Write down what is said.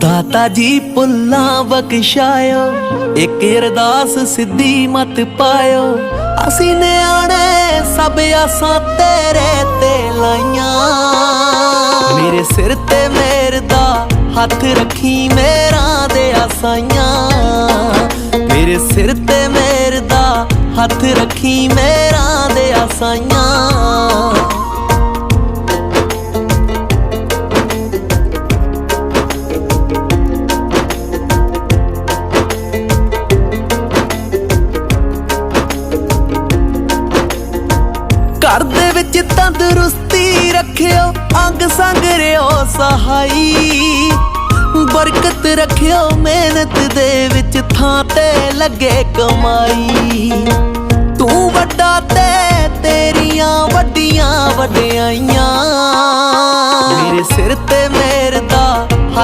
ਦਾਤਾ ਜੀ ਪੁੱਲਾਂ ਬਖਸ਼ਾਇਓ, ਇੱਕ ਅਰਦਾਸ ਸਿੱਧੀ ਮਤ ਪਾਇਓ। ਅਸੀਂ ਨਿਆਣੇ ਸਭ ਆਸਾਂ ਤੇਰੇ ਤੇ ਲਾਈਆਂ। ਮੇਰੇ ਸਿਰ ਤੇ ਮੇਰ ਦਾ ਹੱਥ ਰੱਖੀ ਮੇਰਾ ਦੇ ਆਸਾਈਆਂ। ਮੇਰੇ ਸਿਰ ਤੇ ਮੇਰ ਦਾ ਹੱਥ ਰੱਖੀ ਮੇਰਾ ਦੇ ਆਸਾਈਆਂ। ਘਰ ਦੇ ਵਿੱਚ ਤੰਦਰੁਸਤੀ ਰੱਖਿਓ, ਅੰਗ ਸੰਗ ਰਿਓ ਸਹਾਈ। ਬਰਕਤ ਰੱਖਿਓ ਮਿਹਨਤ ਦੇ ਵਿੱਚ ਥਾਂ ਤੇ ਲੱਗੇ ਕਮਾਈ। ਤੂੰ ਵੱਡਾ ਤੇ ਤੇਰੀਆਂ ਵੱਡੀਆਂ ਵਡਿਆਈਆਂ। ਮੇਰੇ ਸਿਰ ਤੇ